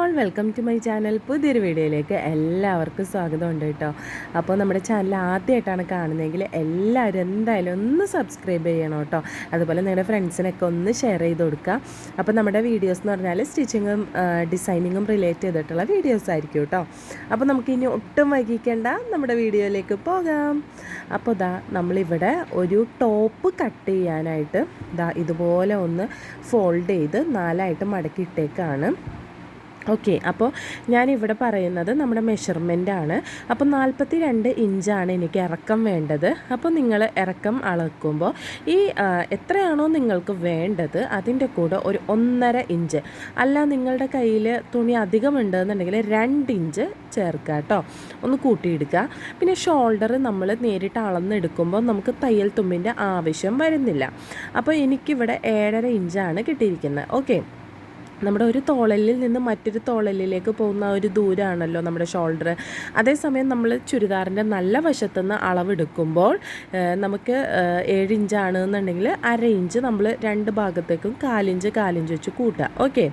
All welcome to my channel പുതിയൊരു വീഡിയോയിലേക്ക് എല്ലാവർക്കും സ്വാഗതം ഉണ്ട് കേട്ടോ. അപ്പോൾ നമ്മുടെ ചാനൽ ആദ്യമായിട്ടാണ് കാണുന്നതെങ്കിൽ എല്ലാവരും എന്തായാലും ഒന്ന് സബ്സ്ക്രൈബ് ചെയ്യണം കേട്ടോ. അതുപോലെ നിങ്ങളുടെ ഫ്രണ്ട്സിനൊക്കെ ഒന്ന് ഷെയർ ചെയ്ത് കൊടുക്കുക. അപ്പോൾ നമ്മുടെ വീഡിയോസ് എന്ന് പറഞ്ഞാൽ സ്റ്റിച്ചിങ്ങും ഡിസൈനിങ്ങും റിലേറ്റ് ചെയ്തിട്ടുള്ള വീഡിയോസ് ആയിരിക്കും കേട്ടോ. അപ്പോൾ നമുക്ക് ഇനി ഒട്ടും വൈകിക്കേണ്ട നമ്മുടെ വീഡിയോയിലേക്ക് പോകാം. അപ്പോൾ ഇതാ നമ്മളിവിടെ ഒരു ടോപ്പ് കട്ട് ചെയ്യാനായിട്ട് ഇതാ ഇതുപോലെ ഒന്ന് ഫോൾഡ് ചെയ്ത് നാലായിട്ട് മടക്കി ഇട്ടേക്കാണ്. ഓക്കെ അപ്പോൾ ഞാനിവിടെ പറയുന്നത് നമ്മുടെ മെഷർമെന്റ് ആണ് അപ്പോൾ നാൽപ്പത്തി രണ്ട് ഇഞ്ചാണ് എനിക്ക് ഇറക്കം വേണ്ടത്. അപ്പോൾ നിങ്ങൾ ഇറക്കം അളക്കുമ്പോൾ ഈ എത്രയാണോ നിങ്ങൾക്ക് വേണ്ടത് അതിന്റെ കൂടെ ഒരു ഒന്നര ഇഞ്ച്. അല്ല നിങ്ങളുടെ കയ്യിൽ തുണി അധികം ഉണ്ടെന്നുണ്ടെങ്കിൽ രണ്ട് ഇഞ്ച് ചേർക്കുക കേട്ടോ ഒന്ന് കൂട്ടിയെടുക്കുക പിന്നെ ഷോൾഡർ നമ്മൾ നേരിട്ട് അളന്നെടുക്കുമ്പോൾ നമുക്ക് തയ്യൽ തുമ്പിന്റെ ആവശ്യം വരുന്നില്ല. അപ്പോൾ എനിക്കിവിടെ ഏഴര ഇഞ്ചാണ് കിട്ടിയിരിക്കുന്നത്. ഓക്കെ. നമ്മുടെ ഒരു തോളലിൽ നിന്ന് മറ്റൊരു തോളലിലേക്ക് പോകുന്ന ഒരു ദൂരമാണല്ലോ നമ്മുടെ ഷോൾഡർ അതേസമയം നമ്മൾ ചുരിദാറിന്റെ നല്ല വശത്തുനിന്ന് അളവെടുക്കുമ്പോൾ നമുക്ക് ഏഴ് ഇഞ്ചാണ് എന്നുണ്ടെങ്കിൽ അര ഇഞ്ച് നമ്മൾ രണ്ട് ഭാഗത്തേക്കും കാലിഞ്ച് കാലിഞ്ച് വെച്ച് കൂട്ടുക. ഓക്കെ?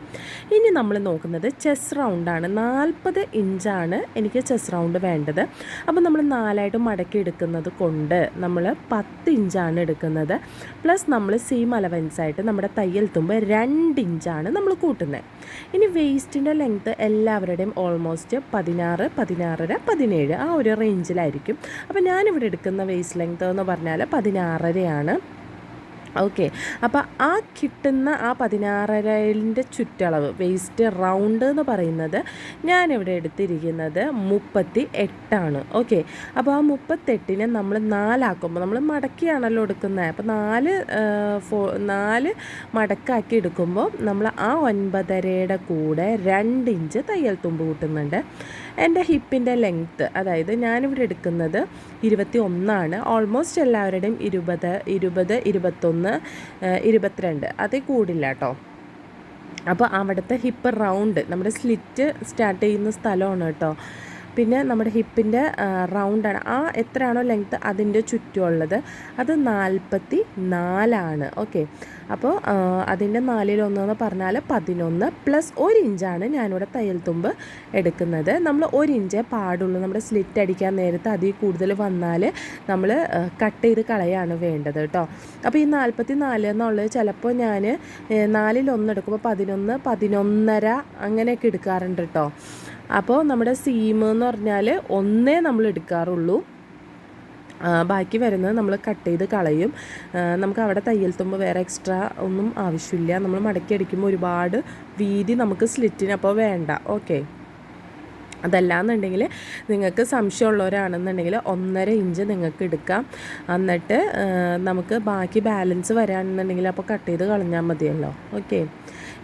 ഇനി നമ്മൾ നോക്കുന്നത് ചെസ് റൗണ്ടാണ്. നാൽപ്പത് ഇഞ്ചാണ് എനിക്ക് ചെസ് റൗണ്ട് വേണ്ടത്. അപ്പോൾ നമ്മൾ നാലായിട്ട് മടക്കി എടുക്കുന്നത് കൊണ്ട് നമ്മൾ പത്ത് ഇഞ്ചാണ് എടുക്കുന്നത്. പ്ലസ് നമ്മൾ സീം അലവൻസായിട്ട് നമ്മുടെ തയ്യൽ തുമ്പ് രണ്ട് ഇഞ്ചാണ് നമ്മൾ കൂട്ടുന്നത് ഇനി വേസ്റ്റിന്റെ ലെങ്ത്ത് എല്ലാവരുടെയും ഓൾമോസ്റ്റ് പതിനാറ് പതിനാറര പതിനേഴ് ആ ഒരു റേഞ്ചിലായിരിക്കും അപ്പോൾ ഞാനിവിടെ എടുക്കുന്ന വേസ്റ്റ് ലെങ്ത്ത് എന്ന് പറഞ്ഞാൽ പതിനാറരയാണ്. ഓക്കെ. അപ്പോൾ ആ കിട്ടുന്ന ആ പതിനാറരയിന്റെ ചുറ്റളവ് വേസ്റ്റ് റൗണ്ട് എന്ന് പറയുന്നത് ഞാനിവിടെ എടുത്തിരിക്കുന്നത് മുപ്പത്തി എട്ടാണ് ഓക്കെ. അപ്പോൾ ആ മുപ്പത്തെട്ടിനെ നമ്മൾ നാലാക്കുമ്പോൾ നമ്മൾ മടക്കിയാണല്ലോ എടുക്കുന്നത്. അപ്പോൾ നാല് ഫോ നാല് മടക്കാക്കി എടുക്കുമ്പോൾ നമ്മൾ ആ ഒൻപതരയുടെ കൂടെ രണ്ട് ഇഞ്ച് തയ്യൽ തുമ്പ് കൂട്ടുന്നുണ്ട്. എന്റെ ഹിപ്പിന്റെ ലെങ്ത്ത് അതായത് ഞാനിവിടെ എടുക്കുന്നത് ഇരുപത്തി ഒന്നാണ് ഓൾമോസ്റ്റ് എല്ലാവരുടെയും ഇരുപത് ഇരുപത് ഇരുപത്തൊന്ന് ഇരുപത്തിരണ്ട്. അതേ കൂടില്ല കേട്ടോ അപ്പോൾ അവിടുത്തെ ഹിപ്പ് റൗണ്ട് നമ്മുടെ സ്ലിറ്റ് സ്റ്റാർട്ട് ചെയ്യുന്ന സ്ഥലമാണ് കേട്ടോ പിന്നെ നമ്മുടെ ഹിപ്പിന്റെ റൗണ്ടാണ്. ആ എത്രയാണോ ലെങ്ത്ത് അതിന്റെ ചുറ്റുമുള്ളത്. അത് നാൽപ്പത്തി നാലാണ് ഓക്കെ. അപ്പോൾ അതിന്റെ നാലിലൊന്നെന്ന് പറഞ്ഞാൽ പതിനൊന്ന് പ്ലസ് ഒരു ഇഞ്ചാണ് ഞാനിവിടെ തയ്യൽ തുമ്പ് എടുക്കുന്നത്. നമ്മൾ ഒരു ഇഞ്ചേ പാടുള്ളൂ. നമ്മുടെ സ്ലിറ്റ് അടിക്കാൻ നേരത്ത് അതിൽ കൂടുതൽ വന്നാൽ നമ്മൾ കട്ട് ചെയ്ത് കളയാണ് വേണ്ടത് കേട്ടോ. അപ്പോൾ ഈ നാൽപ്പത്തി നാല് എന്നുള്ളത് ചിലപ്പോൾ ഞാൻ നാലിലൊന്ന് എടുക്കുമ്പോൾ പതിനൊന്ന് പതിനൊന്നര അങ്ങനെയൊക്കെ എടുക്കാറുണ്ട് കേട്ടോ. അപ്പോൾ നമ്മുടെ സീം എന്ന് പറഞ്ഞാൽ ഒന്നേ നമ്മൾ എടുക്കാറുള്ളൂ. ബാക്കി വരുന്നത് നമ്മൾ കട്ട് ചെയ്ത് കളയും. നമുക്ക് അവിടെ തയ്യൽ തുമ്പ് വേറെ എക്സ്ട്രാ ഒന്നും ആവശ്യമില്ല. നമ്മൾ മടക്കി അടിക്കുമ്പോൾ ഒരുപാട് വീതി നമുക്ക് സ്ലിറ്റിന് അപ്പോൾ വേണ്ട. ഓക്കെ അതല്ലാന്നുണ്ടെങ്കിൽ നിങ്ങൾക്ക് സംശയമുള്ളവരാണെന്നുണ്ടെങ്കിൽ ഒന്നര ഇഞ്ച് നിങ്ങൾക്ക് എടുക്കാം. എന്നിട്ട് നമുക്ക് ബാക്കി ബാലൻസ് വരാണെന്നുണ്ടെങ്കിൽ അപ്പോൾ കട്ട് ചെയ്ത് കളഞ്ഞാൽ മതിയല്ലോ. ഓക്കെ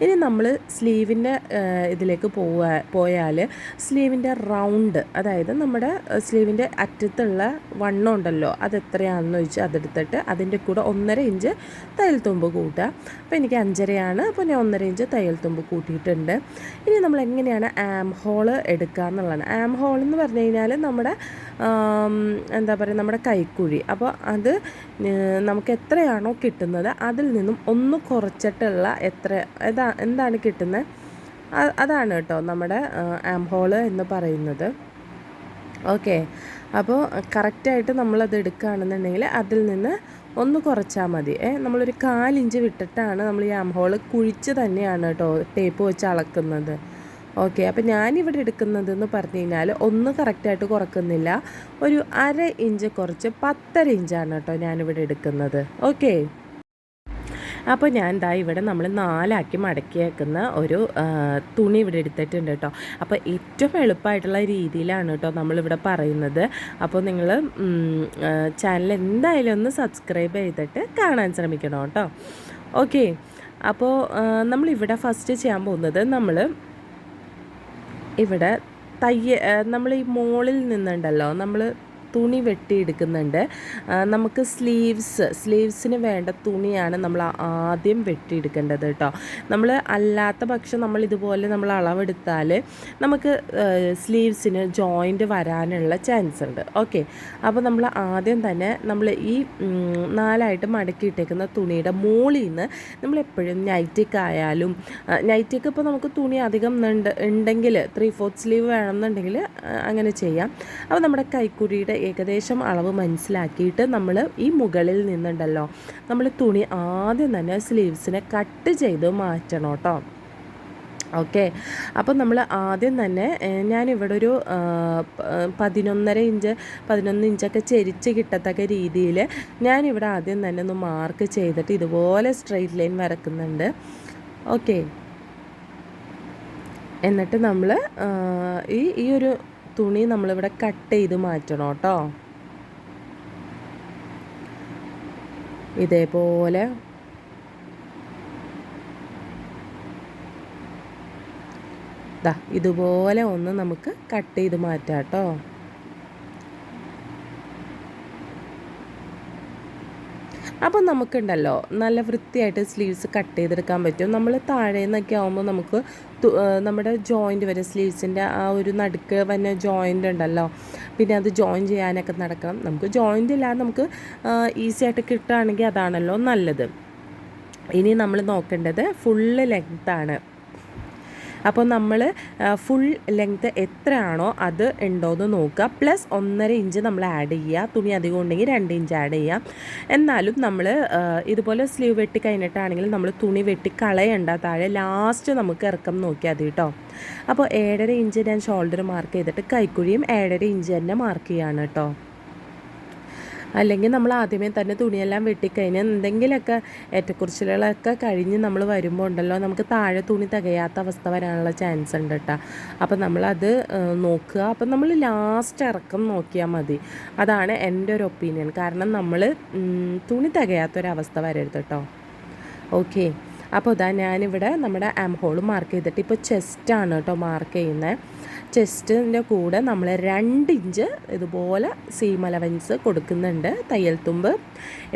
ഇനി നമ്മൾ സ്ലീവിന്റെ ഇതിലേക്ക് പോവാ പോയാൽ സ്ലീവിന്റെ റൗണ്ട് അതായത് നമ്മുടെ സ്ലീവിന്റെ അറ്റത്തുള്ള വണ്ണം ഉണ്ടല്ലോ അത് എത്രയാണെന്ന് ചോദിച്ചാൽ അതെടുത്തിട്ട് അതിന്റെ കൂടെ ഒന്നര ഇഞ്ച് തയ്യൽ തുമ്പ് കൂട്ടുക. അപ്പോൾ എനിക്ക് അഞ്ചരയാണ് അപ്പോൾ ഞാൻ ഒന്നര ഇഞ്ച് തയ്യൽ തുമ്പ് കൂട്ടിയിട്ടുണ്ട്. ഇനി നമ്മൾ എങ്ങനെയാണ് ആം ഹോൾ എടുക്കുക എന്നുള്ളതാണ് ആം ഹോൾ എന്ന് പറഞ്ഞു കഴിഞ്ഞാൽ നമ്മുടെ എന്താ പറയുക നമ്മുടെ കൈക്കുഴി. അപ്പോൾ അത് നമുക്ക് എത്രയാണോ കിട്ടുന്നത് അതിൽ നിന്നും ഒന്ന് കുറച്ചിട്ടുള്ള എത്ര ഏതാ എന്താണ് കിട്ടുന്നത് അതാണ് കേട്ടോ നമ്മുടെ ആം ഹോൾ എന്ന് പറയുന്നത്. ഓക്കെ. അപ്പോൾ കറക്റ്റായിട്ട് നമ്മളത് എടുക്കുകയാണെന്നുണ്ടെങ്കിൽ അതിൽ നിന്ന് ഒന്ന് കുറച്ചാൽ മതി. ഏ നമ്മളൊരു കാലിഞ്ച് വിട്ടിട്ടാണ് നമ്മൾ ഈ ആം ഹോൾ കുഴിച്ച് തന്നെയാണ് കേട്ടോ ടേപ്പ് വെച്ച് അളക്കുന്നത്. ഓക്കെ അപ്പോൾ ഞാനിവിടെ എടുക്കുന്നതെന്ന് പറഞ്ഞു കഴിഞ്ഞാൽ ഒന്ന് കറക്റ്റായിട്ട് കുറക്കുന്നില്ല. ഒരു അര ഇഞ്ച് കുറച്ച് പത്തര ഇഞ്ചാണ് കേട്ടോ ഞാനിവിടെ എടുക്കുന്നത്. ഓക്കെ അപ്പോൾ ഞാൻ ദാ ഇവിടെ നമ്മൾ നാലാക്കി മടക്കി വെക്കുന്ന ഒരു തുണി ഇവിടെ എടുത്തിട്ടുണ്ട് കേട്ടോ. അപ്പോൾ ഏറ്റവും എളുപ്പമായിട്ടുള്ള രീതിയിലാണ് കേട്ടോ നമ്മളിവിടെ പറയുന്നത്. അപ്പോൾ നിങ്ങൾ ചാനൽ എന്തായാലും ഒന്ന് സബ്സ്ക്രൈബ് ചെയ്തിട്ട് കാണാൻ ശ്രമിക്കണം കേട്ടോ. ഓക്കെ അപ്പോൾ നമ്മളിവിടെ ഫസ്റ്റ് ചെയ്യാൻ പോകുന്നത് നമ്മൾ ഇവിടെ തയ്യ നമ്മൾ ഈ മോളിൽ നിന്നുണ്ടല്ലോ നമ്മൾ തുണി വെട്ടിയെടുക്കുന്നുണ്ട്. നമുക്ക് സ്ലീവ്സ് സ്ലീവ്സിന് വേണ്ട തുണിയാണ് നമ്മൾ ആദ്യം വെട്ടിയെടുക്കേണ്ടത് കേട്ടോ. നമ്മൾ അല്ലാത്ത പക്ഷം നമ്മൾ ഇതുപോലെ നമ്മൾ അളവെടുത്താൽ നമുക്ക് സ്ലീവ്സിന് ജോയിന്റ് വരാനുള്ള ചാൻസ് ഉണ്ട്. ഓക്കെ അപ്പോൾ നമ്മൾ ആദ്യം തന്നെ നമ്മൾ ഈ നാലായിട്ട് മടക്കിയിട്ടേക്കുന്ന തുണിയുടെ മുകളിൽ നിന്ന് നമ്മളെപ്പോഴും നൈറ്റിക്ക് ആയാലും നൈറ്റിക്ക് ഇപ്പോൾ നമുക്ക് തുണി അധികം ഉണ്ട് ഉണ്ടെങ്കിൽ ത്രീ ഫോർത്ത് സ്ലീവ് വേണമെന്നുണ്ടെങ്കിൽ അങ്ങനെ ചെയ്യാം. അപ്പോൾ നമ്മുടെ കൈക്കുഴിയുടെ ഏകദേശം അളവ് മനസ്സിലാക്കിയിട്ട് നമ്മൾ ഈ മുകളിൽ നിന്നുണ്ടല്ലോ നമ്മൾ തുണി ആദ്യം തന്നെ സ്ലീവ്സിനെ കട്ട് ചെയ്ത് മാറ്റണം കേട്ടോ. ഓക്കെ? അപ്പോൾ നമ്മൾ ആദ്യം തന്നെ ഞാനിവിടെ ഒരു പതിനൊന്നര ഇഞ്ച് പതിനൊന്ന് ഇഞ്ചൊക്കെ ചെരിച്ച് കിട്ടത്തക്ക രീതിയിൽ ഞാനിവിടെ ആദ്യം തന്നെ ഒന്ന് മാർക്ക് ചെയ്തിട്ട് ഇതുപോലെ സ്ട്രെയിറ്റ് ലൈൻ വരക്കുന്നുണ്ട്. ഓക്കെ? എന്നിട്ട് നമ്മൾ ഈ ഈ ഒരു തുണി നമ്മളിവിടെ കട്ട് ചെയ്ത് മാറ്റണം കേട്ടോ. ഇതേപോലെ ഇതുപോലെ ഒന്ന് നമുക്ക് കട്ട് ചെയ്ത് മാറ്റാം കേട്ടോ. അപ്പം നമുക്കുണ്ടല്ലോ നല്ല വൃത്തിയായിട്ട് സ്ലീവ്സ് കട്ട് ചെയ്തെടുക്കാൻ പറ്റും. നമ്മൾ താഴെ നിന്നൊക്കെ ആകുമ്പോൾ നമുക്ക് നമ്മുടെ ജോയിന്റ് വരെ സ്ലീവ്സിന്റെ ആ ഒരു നടുക്ക് വന്ന ജോയിന്റ് ഉണ്ടല്ലോ. പിന്നെ അത് ജോയിൻ ചെയ്യാനൊക്കെ നടക്കണം. നമുക്ക് ജോയിന്റ് ഇല്ലാതെ നമുക്ക് ഈസി ആയിട്ട് കിട്ടുകയാണെങ്കിൽ അതാണല്ലോ നല്ലത്. ഇനി നമ്മൾ നോക്കേണ്ടത് ഫുള്ള് ലെങ്ത്താണ് അപ്പോൾ നമ്മൾ ഫുൾ ലെങ്ത് എത്രയാണോ അത് ഉണ്ടോ എന്ന് നോക്കുക. പ്ലസ് ഒന്നര ഇഞ്ച് നമ്മൾ ആഡ് ചെയ്യുക. തുണി അധികം ഉണ്ടെങ്കിൽ രണ്ട് ഇഞ്ച് ആഡ് ചെയ്യുക. എന്നാലും നമ്മൾ ഇതുപോലെ സ്ലീവ് വെട്ടി കഴിഞ്ഞിട്ടാണെങ്കിൽ നമ്മൾ തുണി വെട്ടി കളയണ്ട. താഴെ ലാസ്റ്റ് നമുക്ക് ഇറക്കം നോക്കിയാൽ മതി കേട്ടോ. അപ്പോൾ ഏഴര ഇഞ്ച് ഞാൻ ഷോൾഡർ മാർക്ക് ചെയ്തിട്ട് കൈക്കുഴിയും ഏഴര ഇഞ്ച് തന്നെ മാർക്ക് ചെയ്യാണ് കേട്ടോ. അല്ലെങ്കിൽ നമ്മൾ ആദ്യമേ തന്നെ തുണിയെല്ലാം വെട്ടിക്കഴിഞ്ഞ് എന്തെങ്കിലുമൊക്കെ ഏറ്റക്കുറിച്ചിലുകളൊക്കെ കഴിഞ്ഞ് നമ്മൾ വരുമ്പോൾ ഉണ്ടല്ലോ നമുക്ക് താഴെ തുണി തികയാത്ത അവസ്ഥ വരാനുള്ള ചാൻസ് ഉണ്ട് കേട്ടോ അപ്പം നമ്മളത് നോക്കുക. അപ്പം നമ്മൾ ലാസ്റ്റ് ഇറക്കം നോക്കിയാൽ മതി. അതാണ് എന്റെ ഒരു ഒപ്പീനിയൻ കാരണം നമ്മൾ തുണി തികയാത്തൊരവസ്ഥ വരരുത് കേട്ടോ ഓക്കെ അപ്പോൾ ഇതാ ഞാനിവിടെ നമ്മുടെ ആം മാർക്ക് ചെയ്തിട്ട് ഇപ്പോൾ ചെസ്റ്റാണ് കേട്ടോ മാർക്ക് ചെയ്യുന്നത്. ചെസ്റ്റിന്റെ കൂടെ നമ്മൾ രണ്ട് ഇഞ്ച് ഇതുപോലെ സീം അലവൻസ് കൊടുക്കുന്നുണ്ട് തയ്യൽ തുമ്പ്.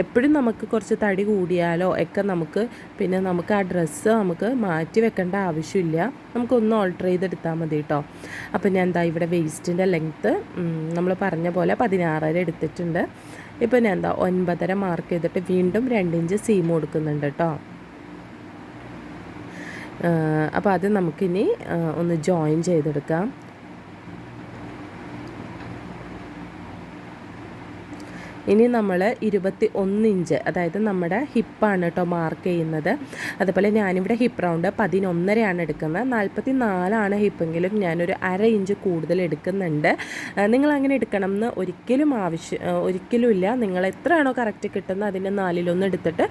എപ്പോഴും നമുക്ക് കുറച്ച് തടി കൂടിയാലോ ഒക്കെ നമുക്ക് പിന്നെ നമുക്ക് ആ ഡ്രസ്സ് നമുക്ക് മാറ്റി വെക്കേണ്ട ആവശ്യമില്ല. നമുക്കൊന്ന് ഓൾട്ടർ ചെയ്തെടുത്താൽ മതി കേട്ടോ അപ്പോൾ ഞാൻ എന്താ ഇവിടെ വേസ്റ്റിന്റെ ലെങ്ത്ത് നമ്മൾ പറഞ്ഞ പോലെ പതിനാറര എടുത്തിട്ടുണ്ട്. ഇപ്പോൾ ഞാൻ എന്താ ഒൻപതര മാർക്ക് ചെയ്തിട്ട് വീണ്ടും രണ്ട് ഇഞ്ച് സീം കൊടുക്കുന്നുണ്ട് കേട്ടോ അപ്പോൾ അത് നമുക്കിനി ഒന്ന് ജോയിൻ ചെയ്തെടുക്കാം. ഇനി നമ്മൾ ഇരുപത്തി ഒന്ന് ഇഞ്ച് അതായത് നമ്മുടെ ഹിപ്പാണ് കേട്ടോ മാർക്ക് ചെയ്യുന്നത്. അതുപോലെ ഞാനിവിടെ ഹിപ്പ് റൗണ്ട് പതിനൊന്നരയാണ് എടുക്കുന്നത്. നാൽപ്പത്തി നാലാണ് ഹിപ്പെങ്കിലും ഞാനൊരു അര ഇഞ്ച് കൂടുതൽ എടുക്കുന്നുണ്ട്. നിങ്ങൾ അങ്ങനെ എടുക്കണം എന്ന് ഒരിക്കലും ആവശ്യം ഒരിക്കലും ഇല്ല. നിങ്ങൾ എത്രയാണോ കറക്റ്റ് കിട്ടുന്നത് അതിന്റെ നാലിലൊന്ന് എടുത്തിട്ട്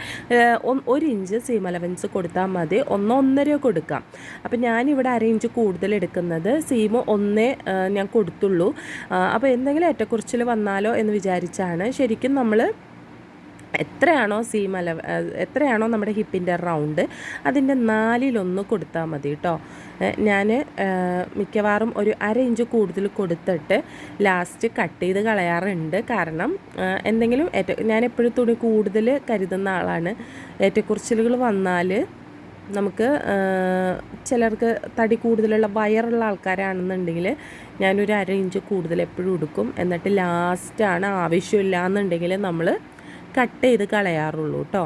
ഒരു ഇഞ്ച് സീം അലവൻസ് കൊടുത്താൽ മതി. ഒന്നോ ഒന്നരയോ കൊടുക്കാം. അപ്പം ഞാനിവിടെ അര ഇഞ്ച് കൂടുതൽ എടുക്കുന്നത് സീം ഒന്നേ ഞാൻ കൊടുത്തുള്ളൂ. അപ്പോൾ എന്തെങ്കിലും ഏറ്റക്കുറിച്ചിൽ വന്നാലോ എന്ന് വിചാരിച്ചാണ് ശരിക്കും നമ്മൾ എത്രയാണോ സീം അല എത്രയാണോ നമ്മുടെ ഹിപ്പിന്റെ റൗണ്ട് അതിന്റെ നാലിലൊന്ന് കൊടുത്താൽ മതി കേട്ടോ ഞാൻ മിക്കവാറും ഒരു അര ഇഞ്ച് കൂടുതൽ കൊടുത്തിട്ട് ലാസ്റ്റ് കട്ട് ചെയ്ത് കളയാറുണ്ട്. കാരണം എന്തെങ്കിലും ഏറ്റ ഞാൻ എപ്പോഴും തുണി കൂടുതൽ കരുതുന്ന ആളാണ്. ഏറ്റക്കുറിച്ചിലുകൾ വന്നാൽ നമുക്ക് ചിലർക്ക് തടി കൂടുതലുള്ള വയറുള്ള ആൾക്കാരാണെന്നുണ്ടെങ്കിൽ ഞാനൊരു അര ഇഞ്ച് കൂടുതൽ എപ്പോഴും എടുക്കും എന്നിട്ട് ലാസ്റ്റാണ് ആവശ്യമില്ല എന്നുണ്ടെങ്കിൽ നമ്മൾ കട്ട് ചെയ്ത് കളയാറുള്ളൂ കേട്ടോ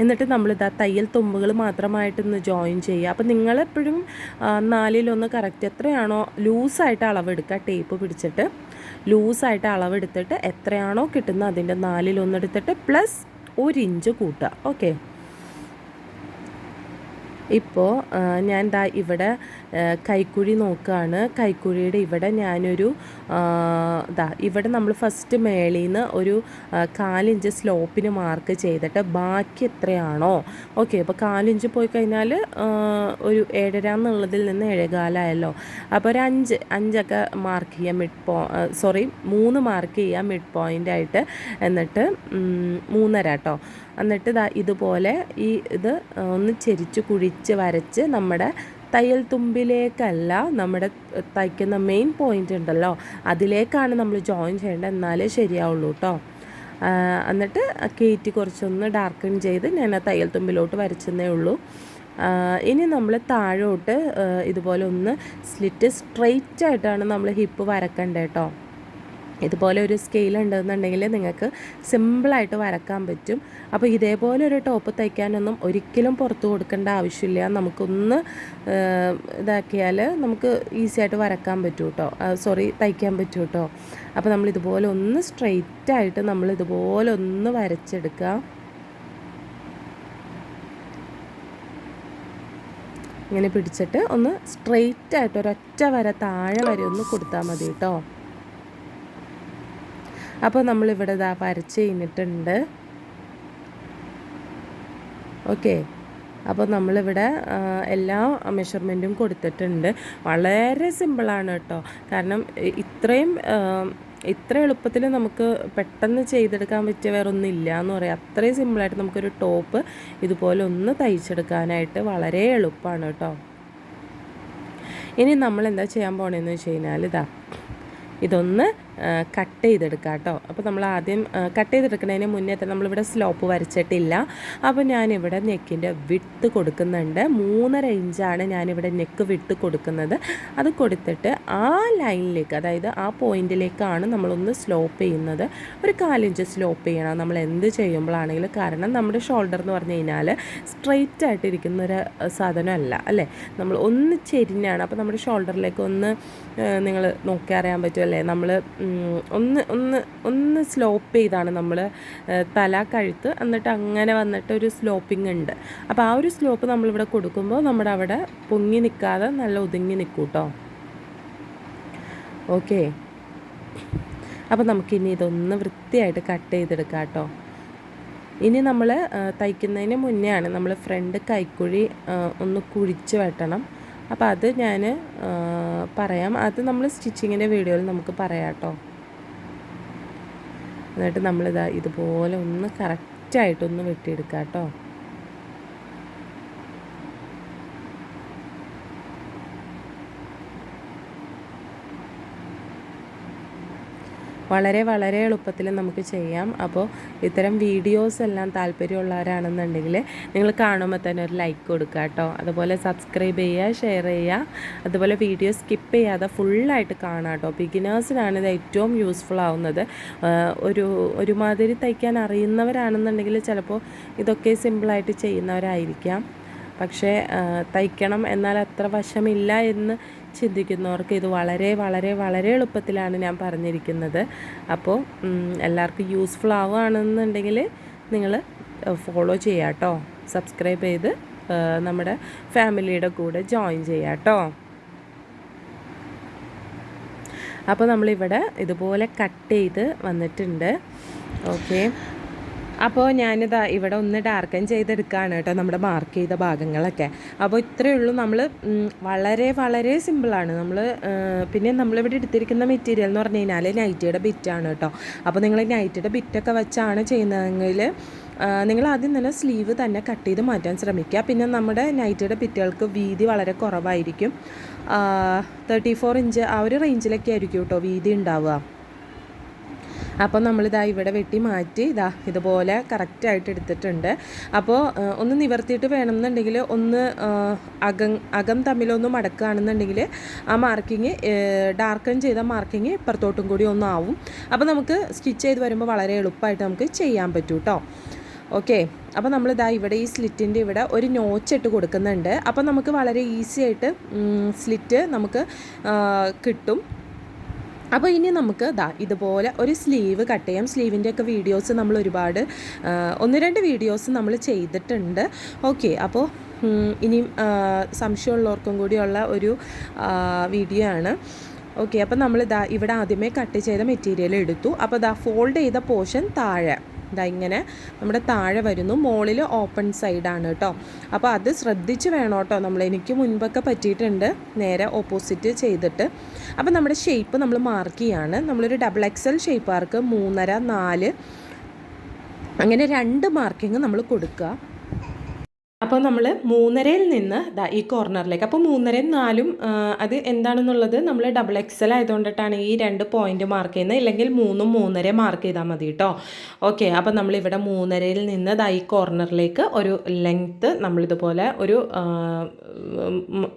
എന്നിട്ട് നമ്മളിതാ തയ്യൽ തുമ്പുകൾ മാത്രമായിട്ടൊന്ന് ജോയിൻ ചെയ്യുക. അപ്പോൾ നിങ്ങളെപ്പോഴും നാലിലൊന്ന് കറക്റ്റ് എത്രയാണോ ലൂസായിട്ട് അളവെടുക്കുക ടേപ്പ് പിടിച്ചിട്ട് ലൂസായിട്ട് അളവെടുത്തിട്ട് എത്രയാണോ കിട്ടുന്നത് അതിന്റെ നാലിലൊന്ന് എടുത്തിട്ട് പ്ലസ് ഒരു ഇഞ്ച് കൂട്ടുക. ഓക്കെ ഇപ്പോൾ ഞാൻ ദാ ഇവിടെ കൈക്കുഴി നോക്കുകയാണ് കൈക്കുഴിയുടെ ഇവിടെ ഞാനൊരു ദാ ഇവിടെ നമ്മൾ ഫസ്റ്റ് മേളിൽ നിന്ന് ഒരു കാലിഞ്ച് സ്ലോപ്പിന് മാർക്ക് ചെയ്തിട്ട് ബാക്കി എത്രയാണോ. ഓക്കെ അപ്പോൾ കാലിഞ്ച് പോയി കഴിഞ്ഞാൽ ഒരു ഏഴര എന്നുള്ളതിൽ നിന്ന് ഏഴേകാലായല്ലോ. അപ്പോൾ ഒരു അഞ്ച് അഞ്ചൊക്കെ മാർക്ക് ചെയ്യാം മിഡ് പോ സോറി മൂന്ന് മാർക്ക് ചെയ്യാം മിഡ് പോയിന്റ് ആയിട്ട്. എന്നിട്ട് മൂന്നര കേട്ടോ എന്നിട്ട് ഇതുപോലെ ഈ ഇത് ഒന്ന് ചെരിച്ച് കുഴിച്ച് വരച്ച് വരച്ച് നമ്മുടെ തയ്യൽ തുമ്പിലേക്കല്ല നമ്മുടെ തയ്ക്കുന്ന മെയിൻ പോയിന്റ് ഉണ്ടല്ലോ. അതിലേക്കാണ് നമ്മൾ ജോയിൻ ചെയ്യേണ്ടത്. എന്നാലേ ശരിയാവുള്ളൂ കേട്ടോ എന്നിട്ട് കയറ്റി കുറച്ചൊന്ന് ഡാർക്കൺ ചെയ്ത് ഞാൻ ആ തയ്യൽ തുമ്പിലോട്ട് വരച്ചെന്നേ ഉള്ളൂ. ഇനി നമ്മൾ താഴോട്ട് ഇതുപോലെ ഒന്ന് സ്ലിറ്റ് സ്ട്രെയിറ്റ് ആയിട്ടാണ് നമ്മൾ ഹിപ്പ് വരക്കേണ്ടത് കേട്ടോ ഇതുപോലെ ഒരു സ്കെയിൽ ഉണ്ടെന്നുണ്ടെങ്കിൽ നിങ്ങൾക്ക് സിമ്പിളായിട്ട് വരക്കാൻ പറ്റും. അപ്പോൾ ഇതേപോലെ ഒരു ടോപ്പ് തയ്ക്കാനൊന്നും ഒരിക്കലും പുറത്ത് കൊടുക്കേണ്ട ആവശ്യമില്ല. നമുക്കൊന്ന് ഇതാക്കിയാൽ നമുക്ക് ഈസി ആയിട്ട് വരക്കാൻ പറ്റും കേട്ടോ സോറി തയ്ക്കാൻ പറ്റും കേട്ടോ അപ്പോൾ നമ്മൾ ഇതുപോലെ ഒന്ന് സ്ട്രെയിറ്റ് ആയിട്ട് നമ്മൾ ഇതുപോലെ ഒന്ന് വരച്ചെടുക്കുക. ഇങ്ങനെ പിടിച്ചിട്ട് ഒന്ന് സ്ട്രെയിറ്റ് ആയിട്ട് ഒരൊറ്റ വര താഴെ വരെ ഒന്ന് കൊടുത്താൽ മതി കേട്ടോ അപ്പോൾ നമ്മളിവിടെ ഇതാ വരച്ച് കഴിഞ്ഞിട്ടുണ്ട്. ഓക്കെ. അപ്പോൾ നമ്മളിവിടെ എല്ലാ മെഷർമെന്റും കൊടുത്തിട്ടുണ്ട്. വളരെ സിമ്പിളാണ് കേട്ടോ. കാരണം ഇത്രയും ഇത്ര എളുപ്പത്തിൽ നമുക്ക് പെട്ടെന്ന് ചെയ്തെടുക്കാൻ പറ്റിയ വേറെ ഒന്നും ഇല്ല എന്ന് പറയാം. അത്രയും സിമ്പിളായിട്ട് നമുക്കൊരു ടോപ്പ് ഇതുപോലെ ഒന്ന് തയ്ച്ചെടുക്കാനായിട്ട് വളരെ എളുപ്പമാണ് കേട്ടോ. ഇനി നമ്മൾ എന്താ ചെയ്യാൻ പോകണമെന്ന് വെച്ച് കഴിഞ്ഞാൽ ഇതാ ഇതൊന്ന് കട്ട് ചെയ്തെടുക്കുക കേട്ടോ. അപ്പോൾ നമ്മൾ ആദ്യം കട്ട് ചെയ്തെടുക്കുന്നതിന് മുന്നേ തന്നെ നമ്മളിവിടെ സ്ലോപ്പ് വരച്ചിട്ടില്ല. അപ്പോൾ ഞാനിവിടെ നെക്കിന്റെ വിട്ട് കൊടുക്കുന്നുണ്ട്. മൂന്നര ഇഞ്ചാണ് ഞാനിവിടെ നെക്ക് വിട്ട് കൊടുക്കുന്നത്. അത് കൊടുത്തിട്ട് ആ ലൈനിലേക്ക് അതായത് ആ പോയിന്റിലേക്കാണ് നമ്മളൊന്ന് സ്ലോപ്പ് ചെയ്യുന്നത്. ഒരു കാലിഞ്ച് സ്ലോപ്പ് ചെയ്യണം. നമ്മൾ എന്ത് ചെയ്യുമ്പോഴാണെങ്കിലും കാരണം നമ്മുടെ ഷോൾഡർ എന്ന് പറഞ്ഞു കഴിഞ്ഞാൽ സ്ട്രെയിറ്റ് ആയിട്ടിരിക്കുന്ന ഒരു സാധനമല്ല അല്ലേ? നമ്മൾ ഒന്ന് ചെരിഞ്ഞാണ്. അപ്പോൾ നമ്മുടെ ഷോൾഡറിലേക്ക് ഒന്ന് നിങ്ങൾ നോക്കി അറിയാൻ പറ്റുമല്ലേ നമ്മൾ ഒന്ന് ഒന്ന് ഒന്ന് സ്ലോപ്പ് ചെയ്താണ് നമ്മൾ തല കഴുത്ത് എന്നിട്ട് അങ്ങനെ വന്നിട്ട് ഒരു സ്ലോപ്പിംഗ് ഉണ്ട്. അപ്പോൾ ആ ഒരു സ്ലോപ്പ് നമ്മളിവിടെ കൊടുക്കുമ്പോൾ നമ്മുടെ അവിടെ പൊങ്ങി നിൽക്കാതെ നല്ല ഒതുങ്ങി നിൽക്കും കേട്ടോ ഓക്കെ. അപ്പോൾ നമുക്കിനി ഇതൊന്ന് വൃത്തിയായിട്ട് കട്ട് ചെയ്തെടുക്കാം കേട്ടോ ഇനി നമ്മൾ തയ്ക്കുന്നതിന് മുന്നേ ആണ് നമ്മൾ ഫ്രണ്ട് കൈക്കുഴി ഒന്ന് കുഴിച്ച് വെട്ടണം. അപ്പോൾ അത് ഞാൻ പറയാം. അത് നമ്മൾ സ്റ്റിച്ചിങ്ങിന്റെ വീഡിയോയിൽ നമുക്ക് പറയാം കേട്ടോ എന്നിട്ട് നമ്മളിതാ ഇതുപോലെ ഒന്ന് കറക്റ്റായിട്ടൊന്ന് വെട്ടിയെടുക്കാം കേട്ടോ വളരെ വളരെ എളുപ്പത്തിൽ നമുക്ക് ചെയ്യാം. അപ്പോൾ ഇത്തരം വീഡിയോസ് എല്ലാം താല്പര്യമുള്ളവരാണെന്നുണ്ടെങ്കിൽ നിങ്ങൾ കാണുമ്പോൾ തന്നെ ഒരു ലൈക്ക് കൊടുക്കുക കേട്ടോ. അതുപോലെ സബ്സ്ക്രൈബ് ചെയ്യുക ഷെയർ ചെയ്യുക. അതുപോലെ വീഡിയോ സ്കിപ്പ് ചെയ്യാതെ ഫുള്ളായിട്ട് കാണാം കേട്ടോ. ബിഗിനേഴ്സിനാണ് ഇത് ഏറ്റവും യൂസ്ഫുൾ ആവുന്നത്. ഒരു ഒരുമാതിരി തയ്ക്കാൻ അറിയുന്നവരാണെന്നുണ്ടെങ്കിൽ ചിലപ്പോൾ ഇതൊക്കെ സിമ്പിളായിട്ട് ചെയ്യുന്നവരായിരിക്കാം. പക്ഷേ തയ്ക്കണം എന്നാൽ അത്ര വശമില്ല എന്ന് ചിന്തിക്കുന്നവർക്ക് ഇത് വളരെ വളരെ വളരെ എളുപ്പത്തിലാണ് ഞാൻ പറഞ്ഞിരിക്കുന്നത്. അപ്പോൾ എല്ലാവർക്കും യൂസ്ഫുൾ ആവുകയാണെന്നുണ്ടെങ്കിൽ നിങ്ങൾ ഫോളോ ചെയ്യാം കേട്ടോ സബ്സ്ക്രൈബ് ചെയ്ത് നമ്മുടെ ഫാമിലിയുടെ കൂടെ ജോയിൻ ചെയ്യാം കേട്ടോ അപ്പോൾ നമ്മളിവിടെ ഇതുപോലെ കട്ട് ചെയ്ത് വന്നിട്ടുണ്ട്. ഓക്കെ അപ്പോൾ ഞാനിതാ ഇവിടെ ഒന്ന് ഡാർക്കൻ ചെയ്തെടുക്കുകയാണ് കേട്ടോ നമ്മുടെ മാർക്ക് ചെയ്ത ഭാഗങ്ങളൊക്കെ. അപ്പോൾ ഇത്രയേ ഉള്ളൂ. നമ്മൾ വളരെ വളരെ സിമ്പിളാണ് നമ്മൾ പിന്നെ നമ്മളിവിടെ എടുത്തിരിക്കുന്ന മെറ്റീരിയൽ എന്ന് പറഞ്ഞു കഴിഞ്ഞാൽ നൈറ്റിയുടെ ബിറ്റാണ് കേട്ടോ. അപ്പോൾ നിങ്ങൾ നൈറ്റിയുടെ ബിറ്റൊക്കെ വെച്ചാണ് ചെയ്യുന്നതെങ്കിൽ നിങ്ങൾ ആദ്യം തന്നെ സ്ലീവ് തന്നെ കട്ട് ചെയ്ത് മാറ്റാൻ ശ്രമിക്കുക. പിന്നെ നമ്മുടെ നൈറ്റിയുടെ ബിറ്റുകൾക്ക് വീതി വളരെ കുറവായിരിക്കും. തേർട്ടി ഫോർ ഇഞ്ച് ആ ഒരു റേഞ്ചിലൊക്കെ ആയിരിക്കും കേട്ടോ വീതി ഉണ്ടാവുക. അപ്പോൾ നമ്മളിതാ ഇവിടെ വെട്ടി മാറ്റി ഇതാ ഇതുപോലെ കറക്റ്റായിട്ട് എടുത്തിട്ടുണ്ട്. അപ്പോൾ ഒന്ന് നിവർത്തിയിട്ട് വേണമെന്നുണ്ടെങ്കിൽ ഒന്ന് അകം അകം തമ്മിലൊന്ന് മടക്കുകയാണെന്നുണ്ടെങ്കിൽ ആ മാർക്കിങ് ഡാർക്കൺ ചെയ്ത മാർക്കിങ് ഇപ്പുറത്തോട്ടും കൂടി ഒന്നാവും അപ്പോൾ നമുക്ക് സ്റ്റിച്ച് ചെയ്ത് വരുമ്പോൾ വളരെ എളുപ്പമായിട്ട് നമുക്ക് ചെയ്യാൻ പറ്റും കേട്ടോ ഓക്കെ. അപ്പോൾ നമ്മളിതാ ഇവിടെ ഈ സ്ലിറ്റിന്റെ ഇവിടെ ഒരു നോച്ചിട്ട് കൊടുക്കുന്നുണ്ട്. അപ്പോൾ നമുക്ക് വളരെ ഈസി ആയിട്ട് സ്ലിറ്റ് നമുക്ക് കിട്ടും. അപ്പോൾ ഇനി നമുക്ക് ദാ ഇതുപോലെ ഒരു സ്ലീവ് കട്ട് ചെയ്യാം. സ്ലീവിന്റെയൊക്കെ വീഡിയോസ് നമ്മൾ ഒരുപാട് ഒന്ന് രണ്ട് വീഡിയോസ് നമ്മൾ ചെയ്തിട്ടുണ്ട്. ഓക്കെ അപ്പോൾ ഇനിയും സംശയമുള്ളവർക്കും കൂടിയുള്ള ഒരു വീഡിയോ ആണ്. ഓക്കെ അപ്പോൾ നമ്മൾ ദാ ഇവിടെ ആദ്യമേ കട്ട് ചെയ്ത മെറ്റീരിയൽ എടുത്തു. അപ്പോൾ ദാ ഫോൾഡ് ചെയ്ത പോർഷൻ താഴെ. ഇതാ ഇങ്ങനെ നമ്മുടെ താഴെ വരുന്നു. മുകളിൽ ഓപ്പൺ സൈഡാണ് കേട്ടോ. അപ്പോൾ അത് ശ്രദ്ധിച്ച് വേണം കേട്ടോ നമ്മൾ. എനിക്ക് മുൻപൊക്കെ പറ്റിയിട്ടുണ്ട്. നേരെ ഓപ്പോസിറ്റ് ചെയ്തിട്ട്. അപ്പോൾ നമ്മുടെ ഷേപ്പ് നമ്മൾ മാർക്ക് ചെയ്യാണ്. നമ്മളൊരു ഡബിൾ എക്സൽ ഷേപ്പ് ആർക്ക് മൂന്നര നാല്. അങ്ങനെ രണ്ട് മാർക്കിങ് നമ്മൾ കൊടുക്കുക. അപ്പോൾ നമ്മൾ മൂന്നരയിൽ നിന്ന് ഈ കോർണറിലേക്ക് അപ്പോൾ മൂന്നരയും നാലും അത് എന്താണെന്നുള്ളത് നമ്മൾ ഡബിൾ എക്സൽ ആയതുകൊണ്ടിട്ടാണ് ഈ രണ്ട് പോയിന്റ് മാർക്ക് ചെയ്യുന്നത്. ഇല്ലെങ്കിൽ മൂന്നും മൂന്നര മാർക്ക് ചെയ്താൽ മതി കേട്ടോ ഓക്കെ അപ്പോൾ നമ്മളിവിടെ മൂന്നരയിൽ നിന്ന് ദാ ഈ കോർണറിലേക്ക് ഒരു ലെങ്ത്ത് നമ്മളിതുപോലെ ഒരു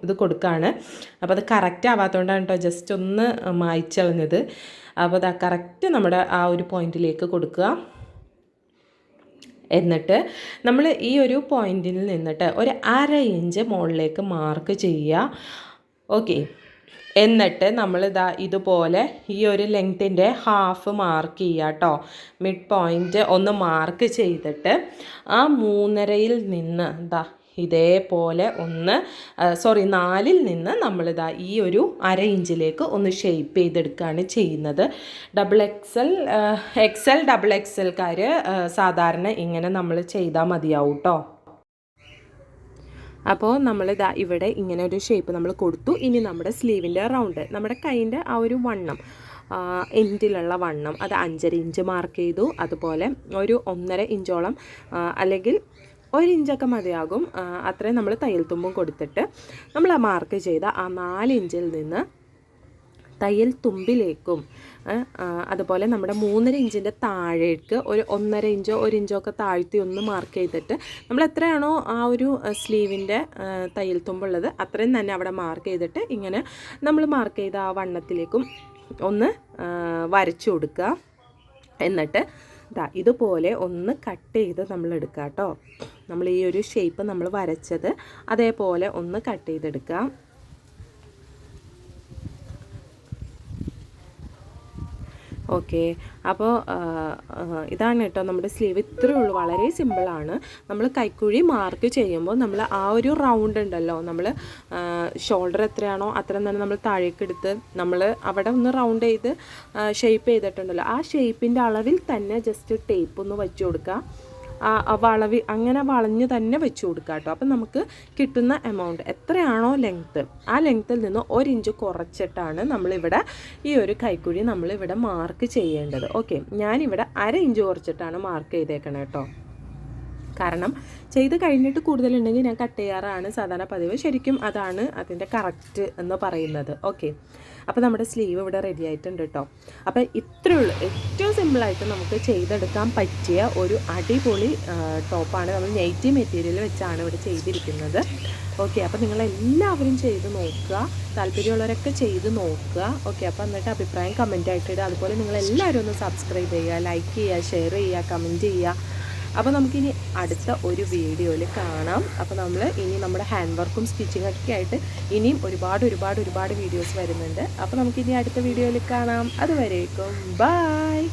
ഇത് കൊടുക്കുകയാണ് അപ്പോൾ അത് കറക്റ്റ് ആവാത്തതുകൊണ്ടാണ് കേട്ടോ ജസ്റ്റ് ഒന്ന് മായ്ച്ചളഞ്ഞത്. അപ്പോൾ അത് കറക്റ്റ് നമ്മുടെ ആ ഒരു പോയിന്റിലേക്ക് കൊടുക്കുക. എന്നിട്ട് നമ്മൾ ഈ ഒരു പോയിന്റിൽ നിന്നിട്ട് ഒരു അര ഇഞ്ച് മുകളിലേക്ക് മാർക്ക് ചെയ്യുക. ഓക്കെ എന്നിട്ട് നമ്മൾ ഇതാ ഇതുപോലെ ഈ ഒരു ലെങ്ത്തിന്റെ ഹാഫ് മാർക്ക് ചെയ്യുക കേട്ടോ മിഡ് പോയിന്റ് ഒന്ന് മാർക്ക് ചെയ്തിട്ട് ആ മൂന്നരയിൽ നിന്ന് ഇതാ ഇതേപോലെ ഒന്ന് സോറി നാലിൽ നിന്ന് നമ്മളിതാ ഈ ഒരു അര ഇഞ്ചിലേക്ക് ഒന്ന് ഷേപ്പ് ചെയ്തെടുക്കുകയാണ് ചെയ്യുന്നത്. ഡബിൾ എക്സൽ എക്സൽ ഡബിൾ എക്സൽക്കാർ സാധാരണ ഇങ്ങനെ നമ്മൾ ചെയ്താൽ മതിയാവും കേട്ടോ അപ്പോൾ നമ്മൾ ഇതാ ഇവിടെ ഇങ്ങനെ ഒരു ഷേപ്പ് നമ്മൾ കൊടുത്തു. ഇനി നമ്മുടെ സ്ലീവിന്റെ റൗണ്ട് നമ്മുടെ കൈന്റെ ആ ഒരു വണ്ണം എൻഡിലുള്ള വണ്ണം അത് അഞ്ചര ഇഞ്ച് മാർക്ക് ചെയ്തു. അതുപോലെ ഒരു ഒന്നര ഇഞ്ചോളം അല്ലെങ്കിൽ ഒരു ഇഞ്ചൊക്കെ മതിയാകും അത്രയും നമ്മൾ തയ്യൽ തുമ്പും കൊടുത്തിട്ട് നമ്മൾ ആ മാർക്ക് ചെയ്ത ആ നാല് ഇഞ്ചിൽ നിന്ന് തയ്യൽ തുമ്പിലേക്കും അതുപോലെ നമ്മുടെ മൂന്നര ഇഞ്ചിന്റെ താഴേക്ക് ഒരു ഒന്നര ഇഞ്ചോ ഒരു ഇഞ്ചോ ഒക്കെ താഴ്ത്തി ഒന്ന് മാർക്ക് ചെയ്തിട്ട് നമ്മൾ എത്രയാണോ ആ ഒരു സ്ലീവിന്റെ തയ്യൽ തുമ്പുള്ളത് അത്രയും തന്നെ അവിടെ മാർക്ക് ചെയ്തിട്ട് ഇങ്ങനെ നമ്മൾ മാർക്ക് ചെയ്ത ആ വണ്ണത്തിലേക്കും ഒന്ന് വരച്ചു കൊടുക്കുക. എന്നിട്ട് ദാ ഇതുപോലെ ഒന്ന് കട്ട് ചെയ്ത് നമ്മൾ എടുക്കുക കേട്ടോ നമ്മൾ ഈ ഒരു ഷേപ്പ് നമ്മൾ വരച്ചത് അതേപോലെ ഒന്ന് കട്ട് ചെയ്തെടുക്കുക ഓക്കെ. അപ്പോൾ ഇതാണ് കേട്ടോ നമ്മുടെ സ്ലീവ്. ഇത്രയേ ഉള്ളൂ. വളരെ സിമ്പിളാണ് നമ്മൾ കൈക്കുഴി മാർക്ക് ചെയ്യുമ്പോൾ നമ്മൾ ആ ഒരു റൗണ്ട് ഉണ്ടല്ലോ. നമ്മൾ ഷോൾഡർ എത്രയാണോ അത്രയും തന്നെ നമ്മൾ താഴേക്ക് എടുത്ത് നമ്മൾ അവിടെ ഒന്ന് റൗണ്ട് ചെയ്ത് ഷേപ്പ് ചെയ്തിട്ടുണ്ടല്ലോ. ആ ഷേപ്പിന്റെ അളവിൽ തന്നെ ജസ്റ്റ് ടേപ്പ് ഒന്ന് വെച്ച് കൊടുക്കുക. വളവി അങ്ങനെ വളഞ്ഞ് തന്നെ വെച്ച് കൊടുക്കുക കേട്ടോ അപ്പം നമുക്ക് കിട്ടുന്ന എമൗണ്ട് എത്രയാണോ ലെങ്ത്ത് ആ ലെങ്ത്തിൽ നിന്ന് ഒരു ഇഞ്ച് കുറച്ചിട്ടാണ് നമ്മളിവിടെ ഈ ഒരു കൈക്കുഴി നമ്മളിവിടെ മാർക്ക് ചെയ്യേണ്ടത്. ഓക്കെ ഞാനിവിടെ അര ഇഞ്ച് കുറച്ചിട്ടാണ് മാർക്ക് ചെയ്തേക്കണേ കേട്ടോ കാരണം ചെയ്ത് കഴിഞ്ഞിട്ട് കൂടുതലുണ്ടെങ്കിൽ ഞാൻ കട്ട് ചെയ്യാറാണ് സാധാരണ പതിവ്. ശരിക്കും അതാണ് അതിന്റെ കറക്റ്റ് എന്ന് പറയുന്നത്. ഓക്കെ അപ്പോൾ നമ്മുടെ സ്ലീവ് ഇവിടെ റെഡി ആയിട്ടുണ്ട് കേട്ടോ അപ്പോൾ ഇത്രയേ ഉള്ളൂ. ഏറ്റവും സിമ്പിളായിട്ട് നമുക്ക് ചെയ്തെടുക്കാൻ പറ്റിയ ഒരു അടിപൊളി ടോപ്പാണ് നമ്മൾ നെയ്റ്റി മെറ്റീരിയൽ വെച്ചാണ് ഇവിടെ ചെയ്തിരിക്കുന്നത്. ഓക്കെ അപ്പോൾ നിങ്ങളെല്ലാവരും ചെയ്ത് നോക്കുക. താല്പര്യമുള്ളവരൊക്കെ ചെയ്ത് നോക്കുക. ഓക്കെ അപ്പോൾ എന്നിട്ട് അഭിപ്രായം കമന്റ് ആയിട്ട് ഇടുക. അതുപോലെ നിങ്ങളെല്ലാവരും ഒന്ന് സബ്സ്ക്രൈബ് ചെയ്യുക ലൈക്ക് ചെയ്യുക ഷെയർ ചെയ്യുക കമന്റ് ചെയ്യുക. അപ്പോൾ നമുക്കിനി അടുത്ത ഒരു വീഡിയോയിൽ കാണാം. അപ്പോൾ നമ്മൾ ഇനി നമ്മുടെ ഹാൻഡ് വർക്കും സ്റ്റിച്ചിങ് ഒക്കെ ആയിട്ട് ഇനിയും ഒരുപാട് ഒരുപാട് ഒരുപാട് വീഡിയോസ് വരുന്നുണ്ട്. അപ്പോൾ നമുക്കിനി അടുത്ത വീഡിയോയിൽ കാണാം. അതുവരേക്കും ബായ്